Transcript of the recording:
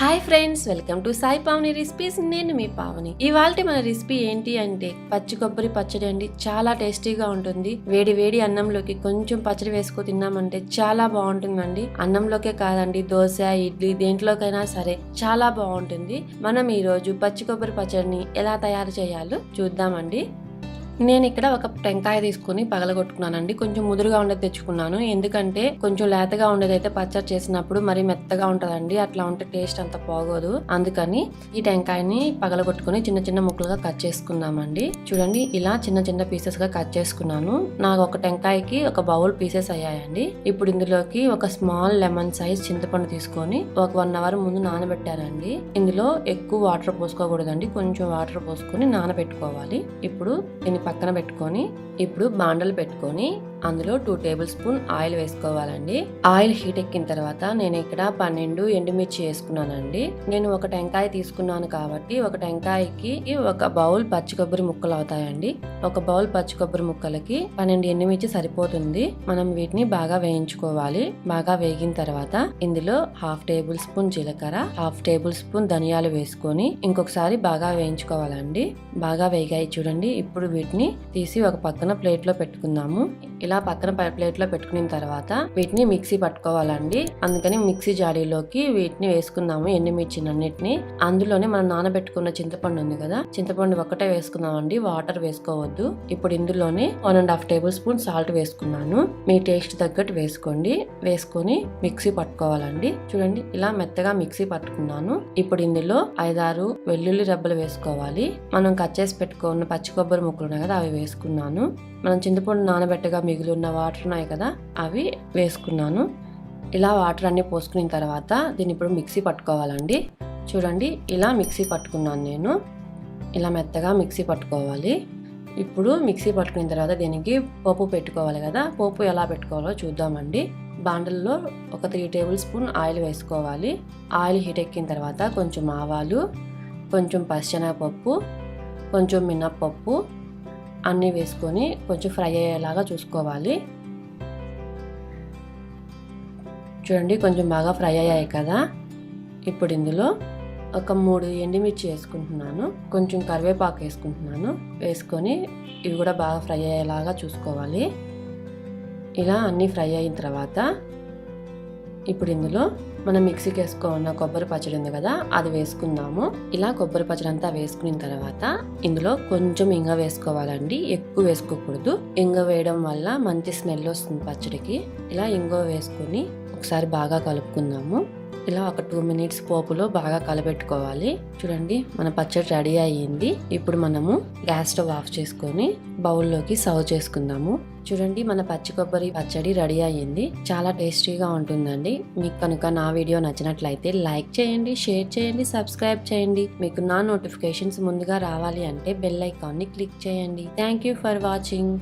Hi friends welcome to Sai Pavani recipes నేను మీ పావని. ఇవాళ మన రెసిపీ ఏంటి అంటే పచ్చి కొబ్బరి పచ్చడి అండి. చాలా టేస్టీగా ఉంటుంది. వేడి వేడి అన్నంలోకి కొంచెం పచ్చడి వేసుకో తిన్నామంటే చాలా బాగుంటుందండి. అన్నంలోకే కాదండి దోశ ఇడ్లీ దేంట్లోకైనా సరే చాలా బాగుంటుంది. మనం ఈ రోజు పచ్చి కొబ్బరి పచ్చడిని ఎలా తయారు చేయాలో చూద్దామండి. నేను ఇక్కడ ఒక టెంకాయ తీసుకుని పగలగొట్టుకున్నానండి. కొంచెం ముదురుగా ఉండేది తెచ్చుకున్నాను. ఎందుకంటే కొంచెం లేతగా ఉండేది అయితే పచ్చడి చేసినప్పుడు మరి మెత్తగా ఉంటుందండి. అట్లా ఉంటే టేస్ట్ అంత బాగోదు. అందుకని ఈ టెంకాయని పగలగొట్టుకుని చిన్న చిన్న ముక్కలుగా కట్ చేసుకున్నామండి. చూడండి ఇలా చిన్న చిన్న పీసెస్గా కట్ చేసుకున్నాను. నాకు ఒక టెంకాయకి ఒక బౌల్ పీసెస్ అయ్యాయండి. ఇప్పుడు ఇందులోకి ఒక స్మాల్ లెమన్ సైజ్ చింతపండు తీసుకొని ఒక వన్ అవర్ ముందు నానబెట్టారండి. ఇందులో ఎక్కువ వాటర్ పోసుకోకూడదండి. కొంచెం వాటర్ పోసుకొని నానబెట్టుకోవాలి. ఇప్పుడు దీన్ని పక్కన పెట్టుకొని ఇప్పుడు బాండలు పెట్టుకొని అందులో టూ టేబుల్ స్పూన్ ఆయిల్ వేసుకోవాలండి. ఆయిల్ హీట్ ఎక్కిన తర్వాత నేను ఇక్కడ పన్నెండు ఎండుమిర్చి వేసుకున్నానండి. నేను ఒక టెంకాయ తీసుకున్నాను కాబట్టి ఒక టెంకాయకి ఒక బౌల్ పచ్చి కొబ్బరి ముక్కలు అవుతాయండి. ఒక బౌల్ పచ్చి కొబ్బరి ముక్కలకి పన్నెండు ఎండుమిర్చి సరిపోతుంది. మనం వీటిని బాగా వేయించుకోవాలి. బాగా వేగిన తర్వాత ఇందులో హాఫ్ టేబుల్ స్పూన్ జీలకర్ర హాఫ్ టేబుల్ స్పూన్ ధనియాలు వేసుకొని ఇంకొకసారి బాగా వేయించుకోవాలండి. బాగా వేగాయి చూడండి. ఇప్పుడు వీటిని తీసి ఒక పక్కన ప్లేట్లో పెట్టుకుందాము. ఇలా పక్కన ప్లేట్లో పెట్టుకున్న తర్వాత వీటిని మిక్సీ పట్టుకోవాలండి. అందుకని మిక్సీ జాడీలోకి వీటిని వేసుకుందాము ఎండుమిర్చినన్నిటిని అందులోనే మనం నానబెట్టుకున్న చింతపండు ఉంది కదా చింతపండు ఒక్కటే వేసుకుందామండి. వాటర్ వేసుకోవద్దు. ఇప్పుడు ఇందులోనే one and half tablespoon salt వేసుకున్నాను. మీ టేస్ట్ తగ్గట్టు వేసుకోండి. వేసుకొని మిక్సీ పట్టుకోవాలండి. చూడండి ఇలా మెత్తగా మిక్సీ పట్టుకున్నాను. ఇప్పుడు ఇందులో ఐదారు వెల్లుల్లి రబ్బలు వేసుకోవాలి. మనం కట్ చేసి పెట్టుకున్న పచ్చి కొబ్బరి ముక్కలు ఉన్నాయి కదా అవి వేసుకున్నాను. మనం చింతపండు నానబెట్టగా మిగిలి ఉన్న వాటర్ ఉన్నాయి కదా అవి వేసుకున్నాను. ఇలా వాటర్ అన్నీ పోసుకున్న తర్వాత దీన్ని ఇప్పుడు మిక్సీ పట్టుకోవాలండి. చూడండి ఇలా మిక్సీ పట్టుకున్నాను నేను. ఇలా మెత్తగా మిక్సీ పట్టుకోవాలి. ఇప్పుడు మిక్సీ పట్టుకున్న తర్వాత దీనికి పోపు పెట్టుకోవాలి కదా పోపు ఎలా పెట్టుకోవాలో చూద్దామండి. బాండల్లో ఒక త్రీ టేబుల్ స్పూన్ ఆయిల్ వేసుకోవాలి. ఆయిల్ హీట్ ఎక్కిన తర్వాత కొంచెం ఆవాలు కొంచెం పచ్చెనగపప్పు కొంచెం మినప్పప్పు అన్నీ వేసుకొని కొంచెం ఫ్రై అయ్యేలాగా చూసుకోవాలి. చూడండి కొంచెం బాగా ఫ్రై అయ్యాయి కదా. ఇప్పుడు ఇందులో ఒక మూడు ఎండుమిర్చి వేసుకుంటున్నాను. కొంచెం కరివేపాకు వేసుకుంటున్నాను. వేసుకొని ఇవి కూడా బాగా ఫ్రై అయ్యేలాగా చూసుకోవాలి. ఇలా అన్నీ ఫ్రై అయిన తర్వాత ఇప్పుడు ఇందులో మనం మిక్సీకి వేసుకున్న కొబ్బరి పచ్చడి ఉంది కదా అది వేసుకుందాము. ఇలా కొబ్బరి పచ్చడి అంతా వేసుకున్న తర్వాత ఇందులో కొంచెం ఇంగ వేసుకోవాలండి. ఎక్కువ వేసుకోకూడదు. ఇంగ వేయడం వల్ల మంచి స్మెల్ వస్తుంది పచ్చడికి. ఇలా ఇంగ వేసుకొని ఒకసారి బాగా కలుపుకుందాము. ఇలా ఒక టూ మినిట్స్ పోపులో బాగా కలబెట్టుకోవాలి. చూడండి మన పచ్చడి రెడీ అయ్యింది. ఇప్పుడు మనము గ్యాస్ స్టవ్ ఆఫ్ చేసుకొని బౌల్లోకి సర్వ్ చేసుకుందాము. చూడండి మన పచ్చి కొబ్బరి పచ్చడి రెడీ అయ్యింది. చాలా టేస్టీగా ఉంటుందండి. మీకు కనుక నా వీడియో నచ్చినట్లయితే లైక్ చేయండి షేర్ చేయండి సబ్స్క్రైబ్ చేయండి. మీకు నా నోటిఫికేషన్స్ ముందుగా రావాలి అంటే బెల్ ఐకాన్ని క్లిక్ చేయండి. Thank you for watching.